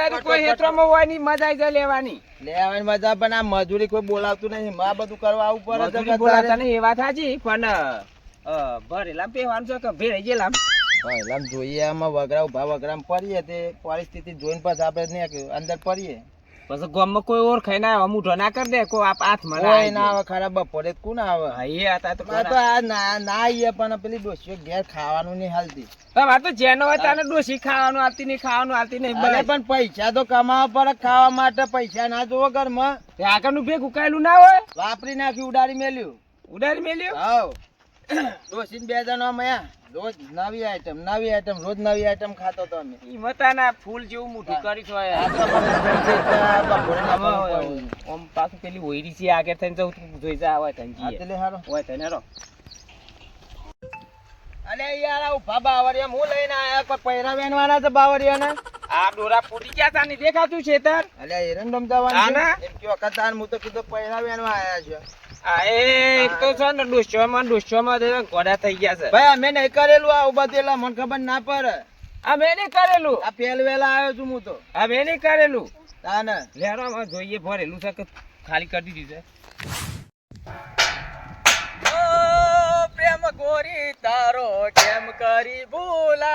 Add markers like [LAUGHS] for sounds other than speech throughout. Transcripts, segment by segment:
અત્યારે કોઈ હેતરોમાં હોય નહીં મજા આવી જાય લેવાની. લેવાની મજા પણ આ મજૂરી કોઈ બોલાવતું નહીં. આ બધું કરવા આવું પડે બોલાતા નહીં એ વાત સાચી પણ ભરેલા પહેવાનું છે કે ભેરાઈ ગયેલા જોઈએ આમાં વગરા ઊભા વગરામ પડીએ તે પરિસ્થિતિ જોઈને પછી આપણે અંદર પડીએ. પછી ગામમાં કોઈ ઓળખાય ના આવે મૂઠો ના કરી દે કોઈ આપ હાથમાં કોઈ ના આવે ખરા બપોરે કોણ આવે? જાય. હતા તો તો આ ના ના આઈએ પણ પેલી ડોસીઓ ઘેર ખાવાનું નહીં હાલતી. તમારે તો જેનો હોય તાને ડોસી ખાવાનું આવતી નહીં ખાવાનું આવતી નહીં અરે પણ પૈસા તો કમાવા પડે ખાવા માટે પૈસા ના જોવો ઘરમાં. આગળ આગળનું ભેગું ઉકાયેલું ના હોય? વાપરી નાખ્યું ઉડાડી મેલ્યું. ઉડાડી મેલ્યું? હા. ડોસીને બે જણા મયા રોજ નવી આઈટમ નવી આઈટમ રોજ નવી આઈટમ ખાતો તો અમે. ઈ મતાના ફૂલ જેવું મોઢું કરી છો. આમ પાછું પેલી ઓઈરી છે આગળ થઈને જવું તું જોઈ જા હોય તને જીએ. તે હારો. હોય તને રો અલે યાર આવ ઊભા બાવરિયા હું લઈને આયા કોઈ પૈરા વેનવાના છે બાવરિયાને આ ડોરા ફૂટી ગયા તા દેખાતું છે તાર? અલે એરંડમ જવાનું છે. એમ કયો કતાર તાર હું તો કીધું પૈરા વેનવા આયા છે. એ તો છે ને ડોસ્યોમાં ડોસ્યોમાં તો થઈ ગયા છે. ભાઈ અમે નહીં કરેલું આ ઊભા તેલા મને ખબર ના પડે. આ નહીં કરેલું. આ પહેલ વેલા આવ્યો છું હું તો. આ નહીં કરેલું. તાને લેરો જોઈએ ભરેલું છે કે ખાલી કરી દીધું છે. પ્રેમ ગોરી તારો કેમ કરી ભૂલા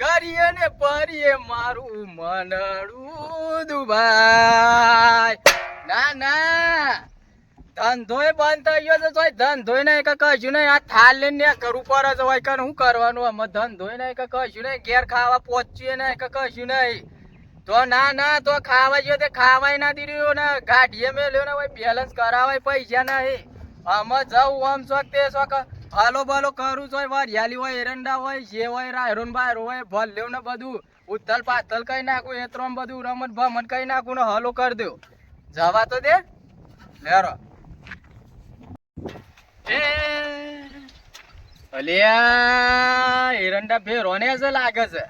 કરીએ ને પરીએ મારું મનડું દુબાઈ ના ના. ધંધોય બંધ થઈ ગયો તોય ધંધોય નહીં કે કશું નહીં. આ થાલ લઈને કરવું પડે જ હોય કે શું કરવાનું? અમે ધંધોય નહીં કે કશું નહીં. ઘેર ખાવા પહોંચીએ નહીં કે કશું નહીં. તો ના ના, તો ખાવા ગયો તે ખાવાય ના દીધું ને. ગાડીએ મેલ્યો ને હોય બેલેન્સ કરાવાય પૈસા નહીં. આમાં જવું આમ શોખ તે શોખ. હાલો બાલો કરું છો વરિયાલી હોય, એરંડા હોય, જે હોય રાયરોન બાયરો હોય, ભલ્યો ને બધું. ઉથલ પાથલ કઈ નાખું એત્રોમ બધું, રમત ભમત કઈ નાખું ને, હલો કરી દઉં. જવા તો દે. લેરો. અલ્યા એરંડા ભેરોને જ લાગે છે.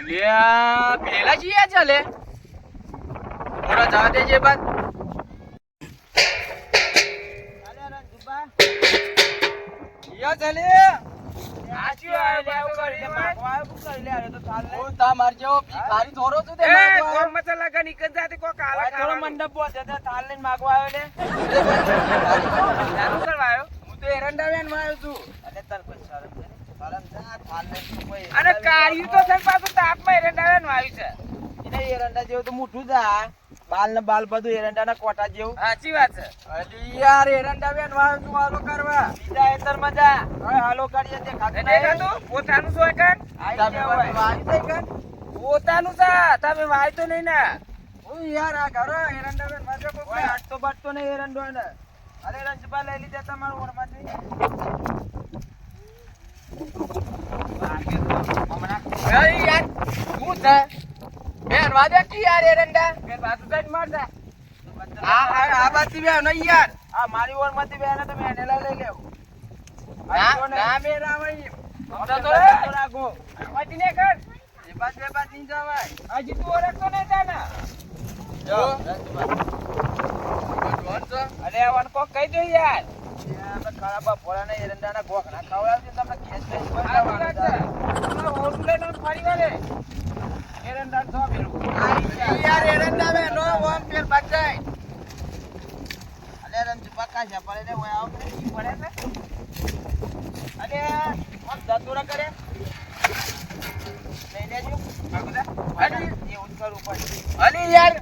અલ્યા પેલા જીયા ચાલે થોડા જવા દેજે બાદ. યો ચાલે અને એરંડા કાળિયું તો તાપમાં એરંડાવાનું આવ્યું છે. એને એરંડા જેવું તો મોટું આ. બાલ ને બાલ બધું એરંડા ના કોટા જેવું. સાચી વાત છે. અલી યાર એરંડા બેન આવ્યો તું હાલો કરવા. બીજા એતર મજા. હવે હાલો કરીએ તે ખાતું પોતાનું શું હોય તમે વાળી દઈ પોતાનું છે. તમે વાય તો નહીં ને. હું યાર આ ઘરો એરંડા બેન મજા કોઈ હાટતો બાટતો નહીં એરંડો ને અરે રંજબા લઈ લીધા તમારું ઓરમાંથી હમણાં. યાર શું છે વેણવા દે કે યાર એરંડા બે બાજુ સાઈડ માર દે. આ આ બાજુ બે નહીં યાર. આ મારી ઓરમાંથી બે ને તમે એને લઈ લેવ. ના ના બે રાવઈ તો તો રાખો. વાંચી ને કર. એ બાદ બે બાદ નહીં જવાય. હજી તું ઓળખતો નહીં તાને. જો. અરે વન કોક કહી દે યાર. ખરાબ ભોળાના એરંડાના ગોખણા ખવડાવજો ને તમને ખેંચ વાત ફરી વળે. એરંડા તો ઓમ છે પડે ને ઓય પડે ને અલે આમ દતુરા કરે લઈ લેજો આ બધા અલી એવું જ કરવું પડે અલી યાર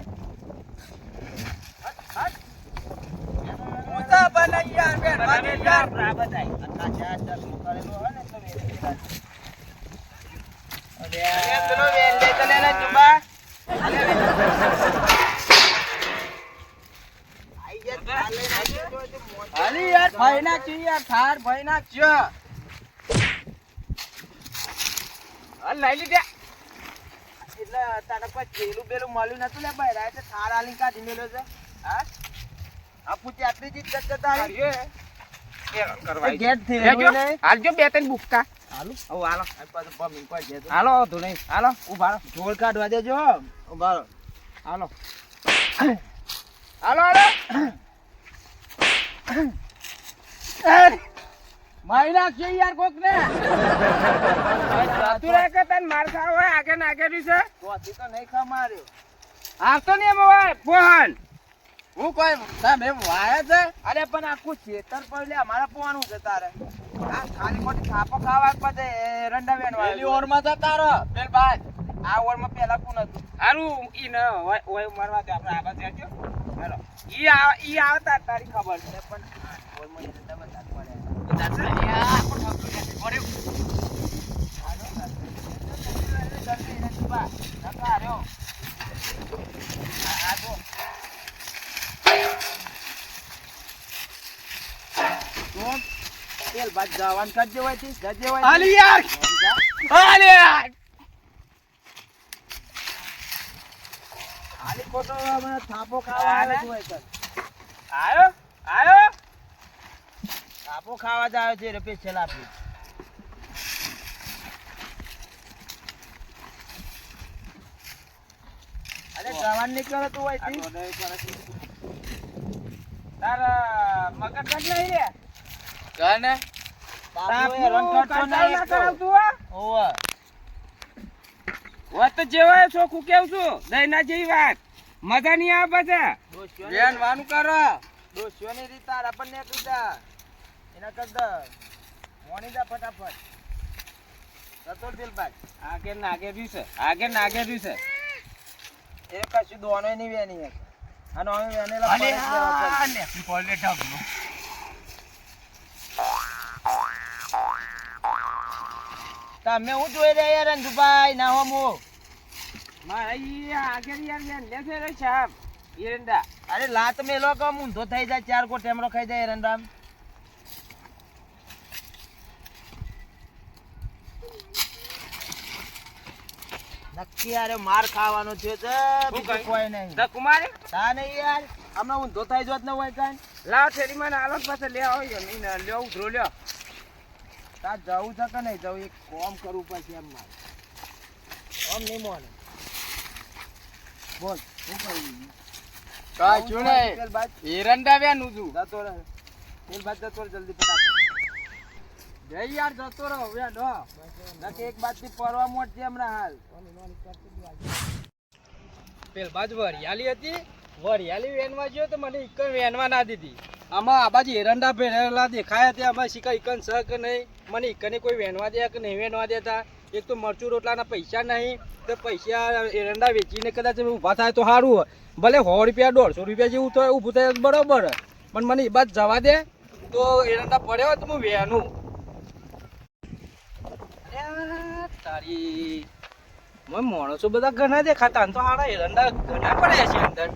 મુતા બના યાર બેન માની યાર હોય ને અલે અરે પેલો વેલ લે તો લેલા જુબા અલી યાર ભાઈ ના છી યાર થાર ભાઈ ના ચ હાલ લઈ લીધે. એટલે તને કોઈ ચેલું બેલું મળ્યું નતું લે ભાઈ એટલે થાર આલી કાઢી મેલ્યો છે. હા? આ પૂછી આટલી જીત કરતા તારી. ગેટથી હાલજો બે ત્રણ બુક્કા. હાલું હઉ, હાલો. આ પાછું કોઈ હાલો, ઊભા. ઢોલ કાઢવા દેજો ઊભા. હાલો. હાલો, હાલો. મારી નાખશે યાર કોક ને તું રે કે તને માર ખાવ હોય આગળ આગળ છે કોથી તો નહીં ખમાર્યો તો નહીં હોય ફોન હું કોઈ તમે વાયા છે? અરે પણ આખું ખેતર પર લે અમારે પોવાનું છે તારે. આ ખાલી ખોટી છાપો ખાવા પછી રંડા વેન પેલી ઓરમાં તો તારો? પેલ બાદ આ ઓરમાં પેલા કોણ હતું? હારું ઈ ન હોય મારવા દે આપણે આગળ જજો. હેલો. ઈ આ ઈ આવતા તારી ખબર છે. પણ ઈ રંડા બધા પડે બધા છે યાર પણ ખબર નથી પડ્યું હાલો, જલ્દી નથી બા નકા રહ્યો આ આ જો તો તેલ બાદ જવાન કરજે હોયથી જજે હોય હાલી યાર. હાલી યાર. ખાલી ખોટો મને થાપો ખાવા આવે છે હોય સર આયો? આયો? થાપો ખાવા જ આવ્યો છે રૂપિયા છેલ્લા આપી અરે જવાન નીકળે તું હોય તી. તાર મગજ કટ નહીં રે. કને? વાત તો. ચોખ્ખું કેવું છું? દહીના જેવી વાત. મજા નહીં આવે પછી. બેન વાનું કરો. ડોશીઓની રીત તાર આપણને એકલી એના કરતા મોની દા ફટાફટ. જતો દિલબાગ આગે નાગે રહ્યું છે. આગે નાગે રહ્યું છે. એ કશું દોનો નહીં વેની એક. અમે વેનેલા પડે તમે હું જોઈ રહ્યા યાર રંજુભાઈ ના હો મો. મારા આગળ યાર બેન લેશે રે સાહેબ એરંડા. અરે લાત મેલો કમ ઊંધો થઈ જાય ચાર કોટ ટેમરો ખાઈ જાય એરંડા નક્કી યાર માર ખાવાનો છે તો બીજું કોઈ નહીં. કુમારે તા નહીં યાર હમણાં ઊંધો થઈ જોત ન હોય કાંઈ. લાવ થેલી મને આલો પાસે લે આવો નહીં ને લ્યો ઉધરો લ્યો. તા જવું છે કે નહીં જવું એક કોમ કરવું પછી એમ મારે. કોમ નહીં મોને બોલ શું કરવું કશું નહીં. એરંડા વેનું છું. જતો રહે. તેલ બાદ જતો રહે જલ્દી ફટાફટ. જય યાર જતો રહો વ્યા ડો. નકે એક બાદથી પરવા મોટ છે હમણાં હાલ. પેલ બાજુ વરિયાળી હતી. વરિયાળી વેનમાં ગયો તો મને ઇકન વેનવા ના દીધી. આમાં આ બાજુ એરંડા ભેરેલા દેખાયા હતા આમાં શીખા ઇકન સહ નહીં? મને ઇકને કોઈ વેનવા દે કે નહીં વેનવા દેતા? એક તો મરચું રોટલાના પૈસા નહીં, તો પૈસા એરંડા વેચીને કદાચ ઊભા થાય તો સારું ભલે સો રૂપિયા, દોઢસો રૂપિયા જેવું થાય, ઊભું થાય બરાબર. પણ મને એ બાદ જવા દે, તો એરંડા પડ્યા તો હું વેનું તારી મને માણસો બધા ઘણા દેખાતા તો હારા એરંડા ઘણા પડ્યા છે અંદર.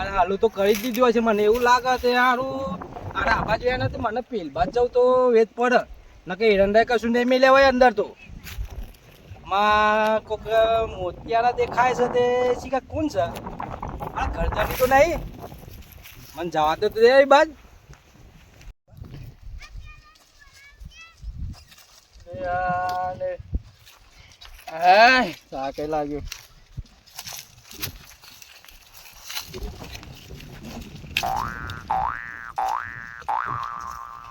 અરે હાલું તો કરી જ દીધું હશે. મને એવું લાગે છે હારું. અરે આબા જોયા નથી મને પેલ જવું તો વેત પડે. નકે એરંડા કશું નહીં મેલ્યા હોય અંદર તો. માં કોક મોતિયારા દેખાય છે તે શીખા કોણ છે? આ ઘરજાની તો નહીં. મને જવા તો દે બાજ. બાદ યાર Ai,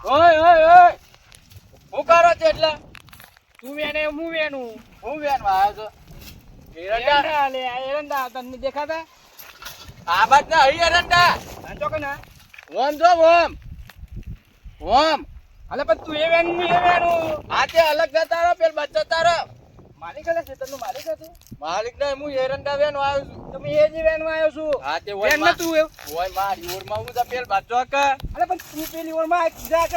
ઓય ઓય ઓય. હું કરો છો એટલે? તું વેને હું વેનું હું વેન આવ્યો છો. એરંડા? લે એરંડા તને દેખાતા? આ બાદ ના હઈ એરંડા. સાચો કે ના? ઓમ જો ઓમ ઓમ અલે પણ તું એ વેન હું એ વેનું આ તે અલગ જતા રહો પેલ બચ્ચો જતા માલિક હલે ખેતરનું માલિક હતું. માલિક ને હું એરંડા વેન આવ્યો છું. તમે એ જ વેનમાં આવ્યો છું. હા તે વેન ન તું ઓય મારી ઓરમાં હું તો પેલ બચો કે અલે પણ તું પેલી ઓરમાં એક જા ક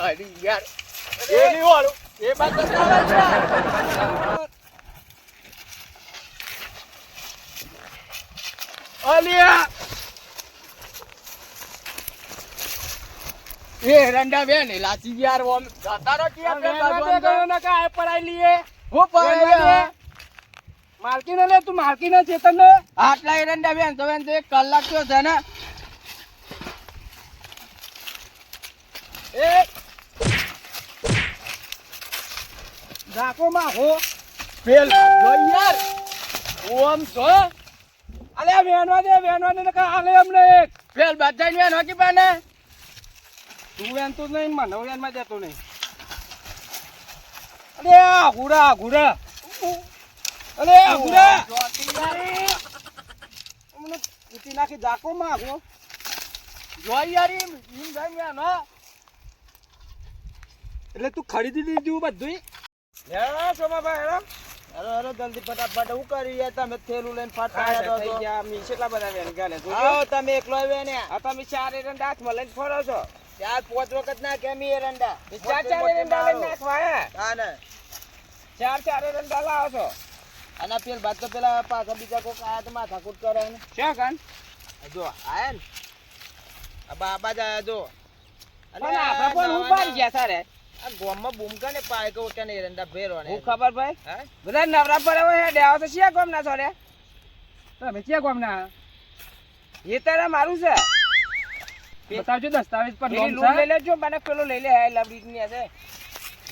અરે યાર એ નહીં ઓર એ રહો અલિયા! એ રંડા બેન લાચી યાર ઓમ. જતા રો કે આપણે બાજુ ના કાય કાંઈ પડાઈ લઈએ. હું પાડે માલકી લે તું માલકી ને ચેતન ને. આટલા એરંડા બેન તો બેન તો એક કલાક તો છે ને. એ. ડાકો માં હો પેલ યાર. ઓમ છો. અલે વેનવા દે વેનવા દે કા આલે અમને એક. પેલ બેન હોકી પાને તું જ નહીં મને વેનમાં જતો નહીં. અરે હુડા હુડા અરે આ હુડા મને કૂટી નાખી જાકો માગો જોઈ યાર એમ એમ જાય ના. એટલે તું ખરીદી દીધું બધું હેરા સોમાભાઈ હેરા અરે અરે જલ્દી ફટાફટ હું કરી યાર તમે થેલું લઈને ફટાયા થઈ ગયા મી. કેટલા બધા વેન ગાલે. આવો તમે એકલો આવ્યા ને. આ તમે ચાર એરંડા હાથમાં લઈને ફરો છો. ચાર પાંચ વખત ના કેમી એરંડા ચાર ચાર એરંડા લઈને નાખવા હે? ને ચાર ચાર એરંડા લાવો છો. અને પેલ બાદ તો પેલા પાછા બીજા કોક આયા તો માથાકૂટ કરે ને. શું કાન? જો આયા ને. આ બાબા જ આયા જો. અને આપણે પણ હું પાડી ગયા સારે આ ગોમમાં બૂમકા ને પાય કે ઓટા ને એરંડા ભેરો ને. હું ખબર ભાઈ? બધા નવરા પડે હોય હેડે આવો તો શિયા ના છોડે તમે ક્યાં ના એ તારા મારું છે. બતાવજો દસ્તાવેજ પર લોન લઈ લેજો મને પેલો લઈ લે હે લવડી ની છે.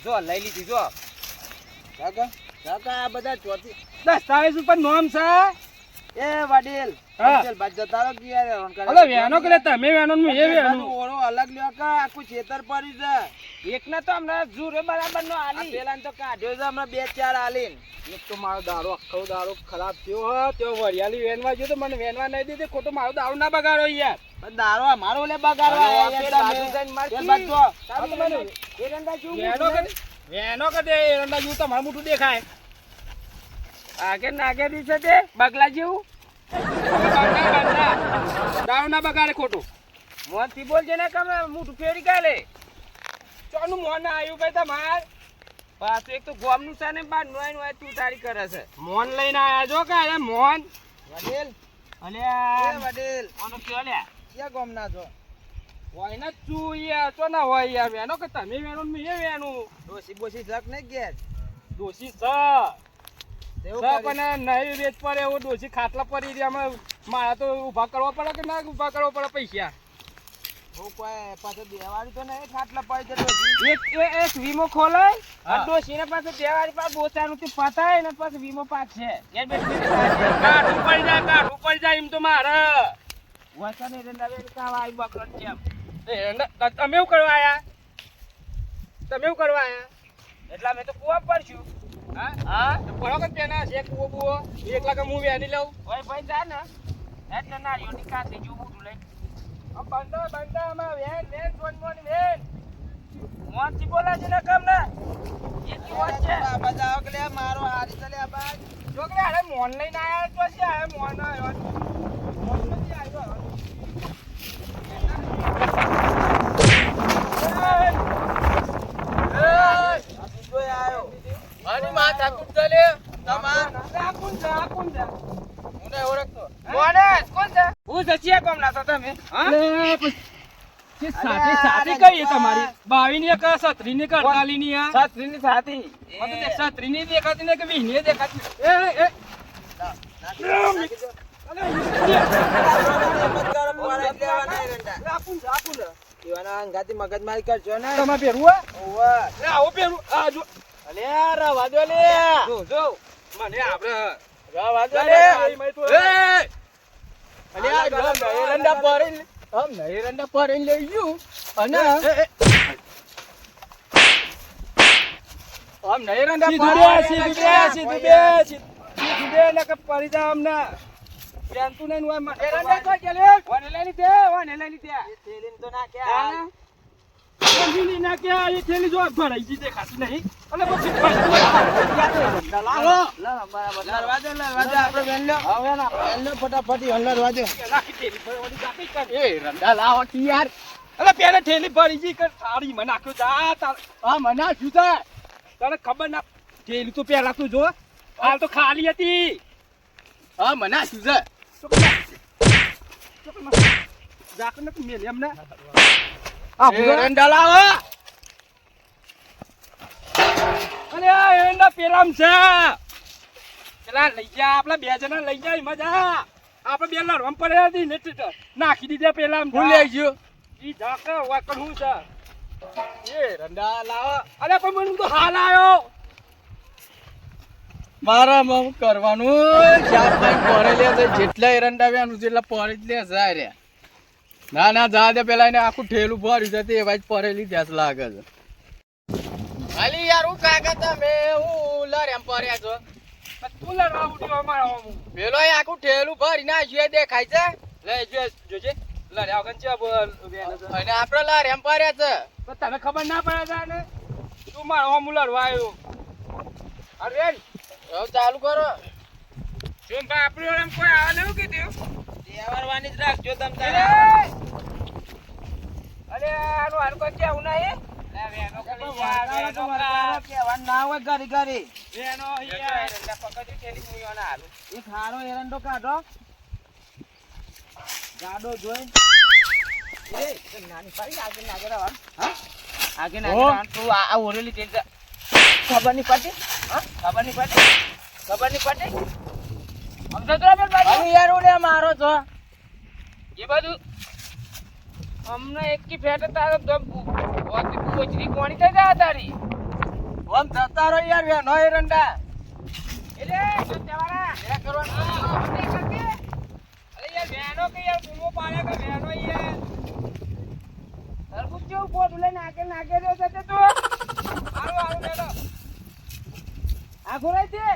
જો લઈ લીધી જો. કાકા કાકા આ બધા ચોથી દસ્તાવેજ ઉપર નોમ છે એ વડીલ હા. પેલ બાદ જતા રહો કે યાર અલે વેનો કરે તમે વેનો ને એ વેનો અલગ લ્યો કે આખું છેતર પડી છે. એક ને તો હમણાં જુરે બરાબર નો આલી. પેલા તો કાઢ્યો છે હમણાં બે ચાર આલી એક તો મારો દારૂ આખો દારૂ ખરાબ થયો હો તો વરિયાળી વેનવા ગયો તો મને વેનવા નહીં દીધી ખોટો મારો દારૂ ના બગાડો યાર. દારો અમારો લે બગાડવા વેનો મોટું કરે એરંડા જેવું તમારું મોટું દેખાય. આગે નાગે છે તે બગલા જેવું. [LAUGHS] દારૂ ના બગાડે ખોટું. મોનથી બોલજે ને કમે મોટું ફેરી કાલે ચોનું મોન આવ્યું ભાઈ તમાર. પાછું એક તો ગોમનું છે ને બાર નોય નોય તું તારી કરે છે. મોન લઈને આયા જો કે અરે મોન? વડીલ. અલે વડેલ વડીલ. આનો કયો લે ક્યાં ગામના છો. હોય ને તું યાર તો ના હોય યાર વેનો કે તમે વેનો મે એ વેનો ડોસી બોસી જક ને ગેસ દોષી છ. પણ નહીં વેચ પડે એવો દોષી ખાટલા પડી રહ્યા. અમે મારા તો ઊભા કરવા પડે કે ના ઊભા કરવા પડે પૈસા? હું કોઈ પાછો દેવાળી તો નહીં ખાટલા પડી એક વીમો ખોલાય. અને ડોશીને પાસે દેવાળી પાસે બોચાનું તે પતાય ને પછી વીમો પાછે. એ કાઢું પડી જાય કાઢું પડી જાય એમ તો મારે. વસન એ રંડા બે કાવા આવી બકરો જેમ તમે એવું કરવા આયા? તમે એવું કરવા આયા? એટલા મેં તો કુવા પડશું. હા? હા? તો પડો કે તેના છે કુવો બુવો? એકલા કે હું વેની લઉં. ઓય ભાઈ જા ને. એટલે નાળિયોની કાંઠે જો મોટું લઈ. આ બંધા બંધા આમાં વેન વેન સોન મોન વેન. મોનથી બોલા છે ને કમ ને? એ કેવો છે. બાબા જાઓ લે મારો હારી તો લે બાજ. છોકરા અરે મોન લઈને આયા તો છે આ મોન આવ્યો. મોન નથી આવ્યો. આ આયો આની માથાકૂટ ચાલે તમાર? આ કોણ કોણ છે હું નહીં ઓળખતો. મોનેશ કોણ છે? હું સચિયા કોમ ના તમે હા? એ પછી જે સાથી સાથી કઈ તમારી. બાવી ની એક સત્રી ની કે ની આ. સાત્રીની સાથી. મને તો દેખ સત્રી ની દેખાતી ને કે વીસની દેખાતી? એ એ. છે, આપું છે. એવાના અંગાથી મગજમારી કરજો ને. તમે. એ આવો પહેરવું. આ જો. અલે રવા દો લે. જો જો. મને આપણે રવા દો લે જો નયરંડા પરીને લઈ ગયું અને આમ સીધું બે, સીધું બે, સીધું બે, સીધું- પડી અમને. નહીં ને કે લે ઓને લઈ લીધે, ઓને લઈ લીધે. તેલીન તો નાખ્યા હા? ઓલી લઈ નાખ્યા, એ થેલી જો ભરાઈ ગઈ દેખાતી નહીં. અને પછી લાવો લડવા દો આપણે વેન લો હવે ના વેન લો ફટાફટ ઈ લડવા રાખી થેલી ભરવાની જાતે જ કરે. એ રંડા લાવો કે યાર અલા, પેલે થેલી ભરી ગઈ કે થાળી માં નાખ્યો જા તાર- આ મના તને ખબર ના થેલી તો પેલા તું જો. હાલ તો ખાલી હતી. હા મના જુદા ઝાકળ નથી મેલી એમને. આ રંડા લાવો. અરે આ પેલામ છે. પેલા લઈ જા આપલા બે જણા લઈ જાય મજા આપણે બે લડવા પડે હતી ને નાખી દીધા પેલા હું લઈ ગયો? ઈ વાકડ હું છે એ રંડા લાવો. અરે પણ મને તો હાલ આયો. મારામાં હું કરવાનું ચાર પાંચ લે છે જેટલા એરંડા છે એટલા પડે જ લે જાય રે ના ના જા દે પેલા એને આખું ઠેલું ભર્યું છે તે ભાઈ પરેલી ત્યાં જ લાગે છે. ખાલી યાર હું કાકા તમે હું લર એમ પર્યા છો. તું લડવા ઉઠ્યો અમારા. પેલો એ આખું ઠેલું ભરી ના એ દેખાય છે? લે જો જોજે લડ્યા વગર ચા બોલ. અને આપણે લર એમ પર્યા છે. તો તને ખબર ના પડે તાને તું મારો હોમું લડવા આવ્યો. અરે હવે ચાલુ કરો. શું બા આપણે એમ કોઈ આવે નહીં કીધું? તહેવારવાની જ રાખજો તમ અરે તારે. અરે! આનું હાલ કોઈ કેવું નહીં? ના. ખબર નહીં પડતી? ખબર નહીં પડતી? ખબર નહીં પડતી? બાજુ. યાર ઓલે મારો છો એ બધું અમને એક ફેટ તારો દમ કોચરી કોણી થઈ જાય તારી. ઓમ જતા રહો યાર વેનો એરંડા. એટલે જો તેવારા એ કરવાનું. અરે યાર વેનો કે યાર બૂમો પાડે કે વેનો યાર? તરબૂચ કેવું પોતું લઈને આગળ નાખે રહ્યો છે તે. આખું રહી છે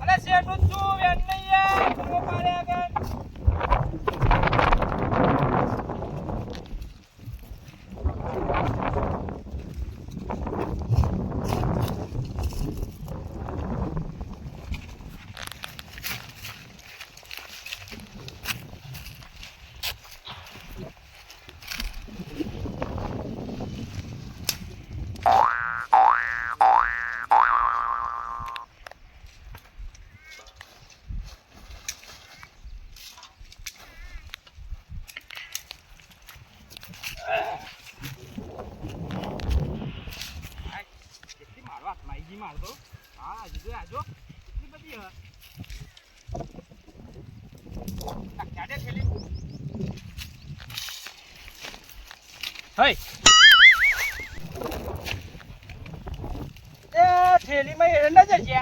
અરે શેઠું છું વેન નહીં યાર બૂમો પાડે આગળ કેટલી મારો હાથ લાગી ગઈ મારતો હા હજુ આજો કેટલી બધી હ આ ક્યારે થેલી હઈ થેલીમાં એરંડા જ છે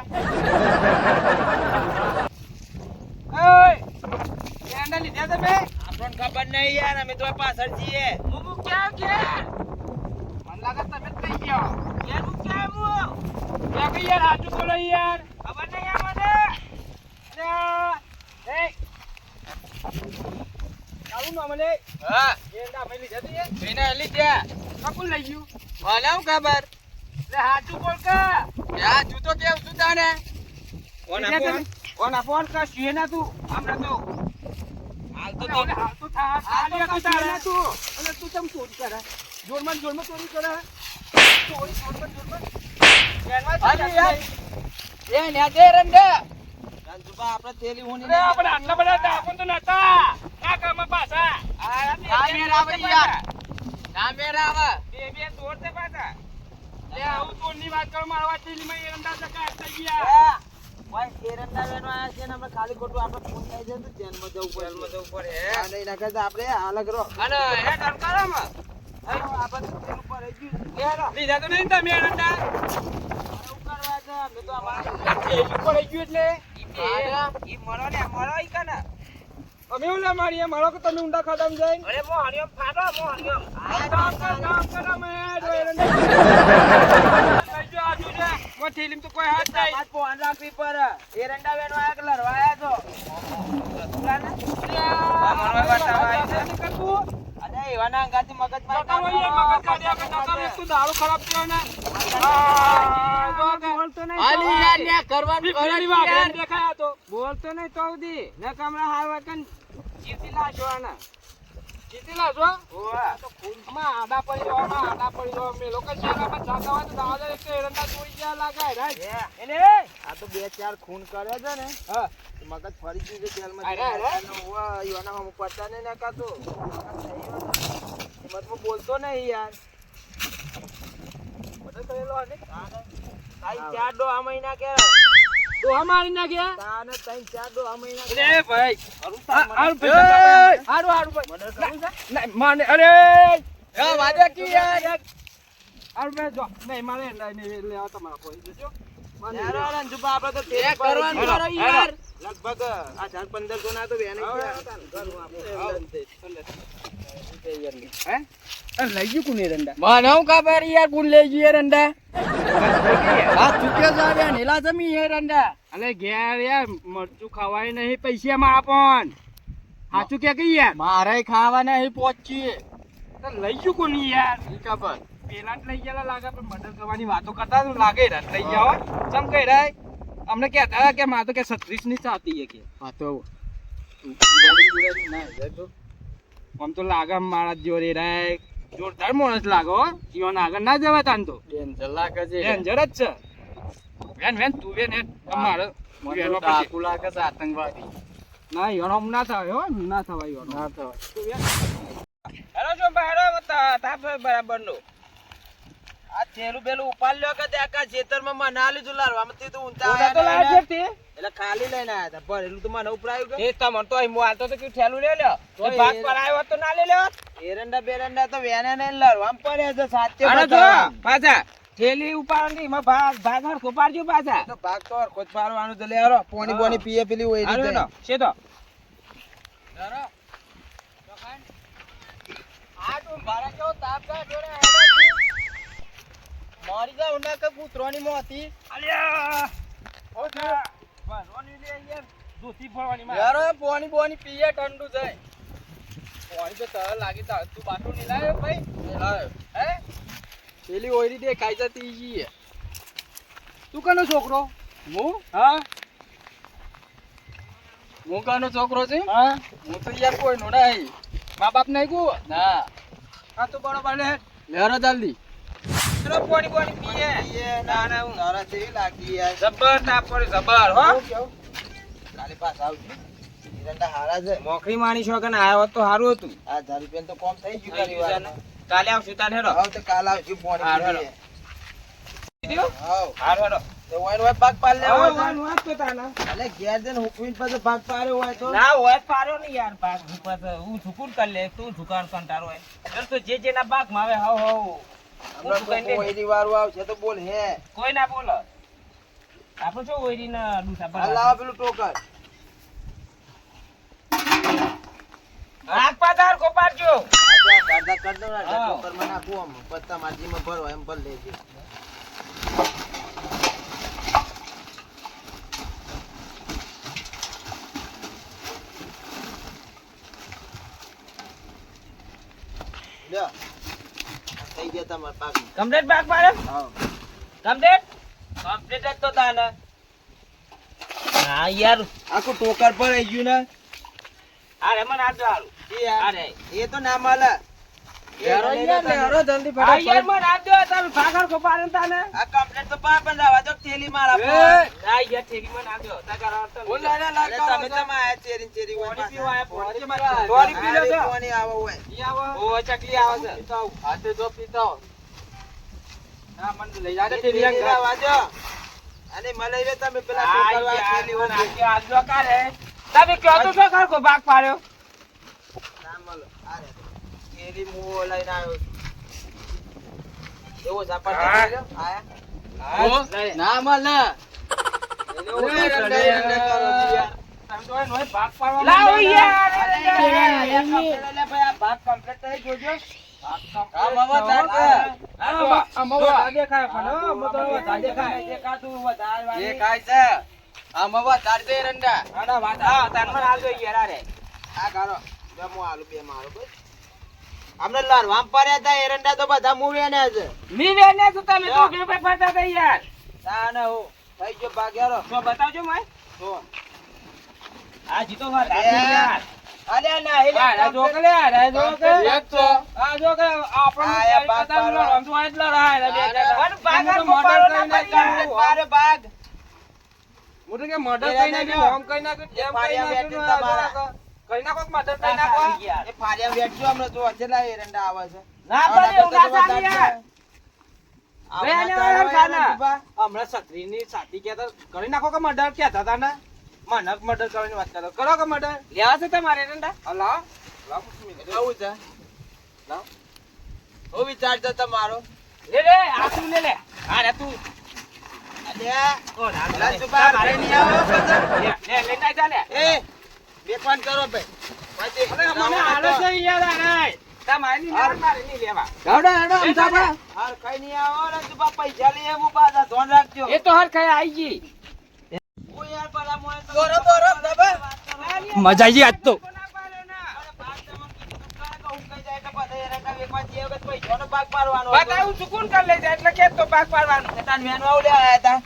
ઓય લીધા તમે આપણને ખબર નહીં યાર અમે તો પાછળ છીએ. મુમુ ક્યાં કે મને લાગે તમે થઈ ગયા. યાર હું ક્યાં મુ ક્યાં કે યાર હાચું બોલો યાર. ખબર નહીં યાર મને. અરે એ ના મને હા. એના અમે લીધા તી યાર. એને કપૂર લઈ ગયું. મને હું ખબર. હાચું બોલ કે. આ જૂતો કેવું છું તાને કોણ લીધા આપો? તમે? આપો ને કે સુએ ના તું? હમણાં તો હાલ તો તો તો હાલ તો થા હાલ તો તું તારે. તું. અને તું તમ ચોરી કરે? જોરમાં જોરમાં ચોરી કરે? ચોરી જોરમાં જોરમાં? અરે યાર. એ દે આપણે આપણે આટલા બધા ડાકુ તો નતા કાકા પાછા? આ મેર આવે યાર. ના મેર આવે. બે બે તોડ છે પાછા. લે આવું તોડની વાત કરો મારા વાત થેલીમાં એરંડા ચકા થઈ ગયા. એરંડા વેનો આયા છે ને અમે ખાલી ખોટું આપણે ફોન થઈ જાય તો જેલમાં જવું પડે જેલમાં જવું પડે, હે? આ નહીં નાખે તો આપણે અલગ રહો. અને હે ટંકારામાં આપણે તેલ ઉપર રહી ગયું. લીધા તો નહીં તમે એરંડા શું કરવા છે? અમે તો અમારા થેલી ઉપર રહી ગયું એટલે? ઈ મળો ને મળો ઈ કને. અમે ઓલા મારીએ મારો કે તમે ઊંડા ખાતા જાય. અરે મોહણીઓ ફાટો મોહણીઓ કામ કર કામ કર અમે જો એરંડા લઈ જો આજુ છે? મો થેલીમાં તો કોઈ હાથ નહીં. રાખવી પડે. એરંડા વેનો આયા કે લડવાયા છો? અરે એવાના અંગાથી મગજમાં આલી છે યાર. બોલતો નહીં તો સુધી ન કમરા હાર વાકન જીતી ના આના જીતી આડા પડી જાવમાં આડા પડી જાવ મેં લોકો હોય તો દાદા એક એરંડા ચોરી ગયા લાગાય એને? આ તો બે ચાર ખૂન કરે છે ને. હા. મગજ ફરી ગયું છે જેલમાં અરે, નહીં હિંમતમાં બોલતો નહીં યાર. બધો કરેલો હને તાઈ ચાર ડો આ મહિના કે દોહા મારી નાખ્યા તાને તાઈ ચાર ડો આ મહિના અરે ભાઈ હારું હારું ભાઈ હારું હારું ભાઈ. મને ખબર છે? ના, માને અરે! હા, વાદે કી યાર. હારું ભાઈ જો. નહીં મારે નહીં લેવા તમારા કોઈ જજો. માને યાર, લેવા. પંદર તો. લગભગ આ ના તો બેન હે લઈ ગયું કોને એરંડા મને હું ખબર યાર ભૂલ લઈ ગઈ એરંડા આ ચૂક્યો આવ્યા નેલા જમી એરંડા અલે ઘેર યાર મરચું ખવાય નહીં પૈસામાં આપણ સાચું કે કઈ યાર મારે ખાવા નહીં પહોંચી તો લઈ ગયું કોની યાર ખબર પેલા લઈ ગયેલા લાગે પણ મર્ડર કરવાની વાતો કરતા લાગે રા લઈ જાવ ચમ કહી રાય અમને કહેતા કે મારે તો કે છત્રીસની ચાતી કે હા આમ તો લાગે મારા જ જોડે રાય જોરદાર માણસ લાગો હો. જીવન આગળ ના જવાય તાન તો. ડેન્જર લાગે છે. ડેન્જર જ છે. વેન વેન તું વેન હેડ અમારે મને વેલો તો પછી. ડાકુ લાગે છે આતંકવાદી. ના યોનો ના થાય હો. ના થવાય ના તો હેલો જો હેલો તાપ બરાબર નો આ થેલું બેલું ઉપાડ લ્યો કે આખા ખેતરમાં મને આ લીધું લારવામાં તો ઊંચા આયા તે? એટલે ખાલી લઈને આયા હતા ભરેલું તો મને ઉપરાયું કે. એ તમને તો અહીં હાલતો તો કે ઠેલું લે લ્યો. તો ભાગ પર આવ્યો તો ના લે લેવો એરંડા બેરંડા તો વેને ને લારવામાં પડ્યા છે સાચે અરે જો પાછા થેલી ઉપાડવાની એમાં ભાગ ભાગ હરખો પાડજો પાછા. તો ભાગ તો હરખો જ પાડવાનું તો લે હારો. પોણી બોની પીએ પેલી હોય. આ તું ભારત કેવો તાપ કા જોડે? મારી જા ઊંડા કે કૂતરોની મોતી અલ્યા! ઓ છે. ભરવાની લે યાર. દોતી ભરવાની મારે. યાર પોણી બોની પીએ ઠંડુ જાય પોણી તો તર લાગી તા તું બાટલો નહીં લાવ્યો ભાઈ. નહીં હે? પેલી ઓયરી દેખાઈ જતી ઈ. તું કનો છોકરો? હું? હા? હું કાનો છોકરો છે? હા? હું તો યાર કોઈ નો નહીં. મા બાપ નહીં ગુ ના. આ તો બરોબર લે. લેરો જલ્દી. ચલો પોણી પોણી પીએ. પીએ ના ના હું તારા જેવી લાગી યાર. જબર તાપ પડે જબર હો. કેવું કેવું? કાલે પાછા આવજો એરંડા હારા છે. મોખરી માણી છો કે આવ્યો તો સારું હતું. આ રૂપિયા તો કોમ થઈ ગયું કરી ગયું કાલે આવશું તાર હેરો હા તો કાલે આવશું પોણી હારું, હેરો દીધો હાવ. હેરો તો વાઈન વાઈન ભાગ પાડ લેવો હોય તો. તો તાના. અલે ઘેર જઈને હુકવીને પાછો ભાગ પાડ્યો હોય તો? ના હોય પાડ્યો નહીં યાર ઉપર તો હું ઝુકુર કરી લે તું ઝુકાણ કંટાળો હોય. તો જે જેના બાગમાં આવે હવ હવ. કોઈની વારું આવશે તો બોલ હે. કોઈ ના બોલો. આપણે શું ઓયરી ના ડૂસા આ લાવો પેલું ટોકર આગ પાતાર કોપાડજો. આ તો આ ગાડા ને, આ હા. નાખું આમ. પત્તા માટીમાં ભરો એમ ભર લેજે લ્યો. થઈ ગયા તમારા પાક કમ્પ્લેટ બાગ મારે હા. કમ્પ્લીટ કમ્પ્લેટ જ તો તાને. હા યાર. આખું ટોકર પર આવી ગયું ને. અરે મને આ હારું એ અરે એ તો ના મળે લેરો યાર લેરો જલ્દી આ યાર ફટાફટ મને તમે તમે આયા ચેરી ચેરી હોય પાણી પીવા આયા, પાણી પાણી પીવા. પીવા. દોરી પી લો અરે તો. કોની આવો હોય ઈ આવો. ઓ ચકલી આવે છે. હાથે જો પીતા હો. હા મને લઈ જા એ થેલી થેલી અંગા લાવવા દો. અને મળે છે તમે પેલા. તમે કહો તો ભાગ પાડ્યો? ના મળે. આ રે. થેલી મુઓ લઈને આવ્યો? છું. એવો ઝાપટ. કરી. આયા. ના કરે, કરો તો એનો ભાગ આ complete થઈ જોજો. આ આમાં વાત તાર દે રંડા. આના વાત હા તાનમાં આવજો યાર આ ગારો. બે હું આલુ, બે મારો બસ. આમને લારવામ પડ્યા તા એરંડા તો બધા મૂવ્યા ને છે. મી વેને છું તમે તો કે ભાઈ ફરતા હતા યાર. ના ના હું થઈ ગયો ભાગ યારો તો બતાવજો મય. તો આ જીતો વાત યાર. અલે ના આ જો કે લે આ જો કે એક તો આ જો કે આપણને આ યા ભાગ બતાવી લો પાડવા. તો આ એટલા રાય લે બે અરે, જણા. ભાગ હું તો આ કરીને. મારે ભાગ. કે કરીને તમારા. કરી નાખો કે murder કરી નાખો. એ ફાડ્યા બેઠજો હમણાં જો અચેલા એરંડા આવે છે. ના પડે એવું ના ચાલે યાર. આવું બે ના ને ચાલે વાળા ખાના. યાર, દીપા. હમણાં છત્રીની સાથી કહેતા કરી નાખો કે મર્ડર કહેતા હતા ને. મને મર્ડર કરવાની વાત કરો. કરો કે મર્ડર લેવા છે તમારે એરંડા હા, લાવો. લાવો પૂછી મેં. આવું છે. લાવ. હું વિચાર છે તમારો? લે લે આ તું લે લે? આ રે તું. અલ્યા, ઓ ના લે. સુભા ઘરે નહીં આવો. લે લે લઈને જા લે. એ બેફાન કરો ભાઈ. અરે મને હાલે છે યાર અરે તમારી લેવા, મારે નહીં લેવા. હેડો હેડો અમથાભા હાર ખાઈ નહીં આવો ને તું પૈસા લઈ આવું પાછા ધોન રાખજો. એ તો હર ખાઈ આઈ ગઈ. ઓ યાર ભલા મોય તો- દોરો, દોરો, મજા આવી આજ તો. બતાવું સુકૂન કર લેજે એટલે કે તો પાક પાડવાનું? તે તાર મેનવા ઉડે આયા હતા.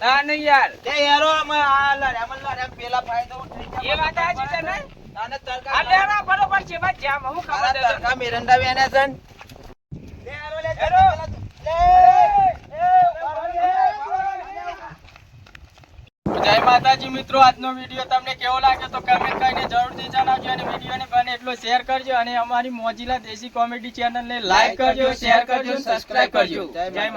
હા નહીં યાર. તે હેરો આ લડ્યામાં ને લડ્યામાં પેલા ફાયદો ઉઠાઈ એ વાત સાચી છે ને? તાને તરકા- આ લેણા બરોબર છે બસ જ્યાં હું ખબર તરકા મિરંડા છે ને. લે, માતાજી મિત્રો આજનો વીડિયો તમને કેવો લાગે તો કમેન્ટ કરીને જરૂરથી જણાવજો અને વિડીયોને બને એટલો શેર કરજો અને અમારી મોજીલા દેશી કોમેડી ચેનલને લાઈક કરજો શેર કરજો સબસ્ક્રાઇબ કરજો. જય માતા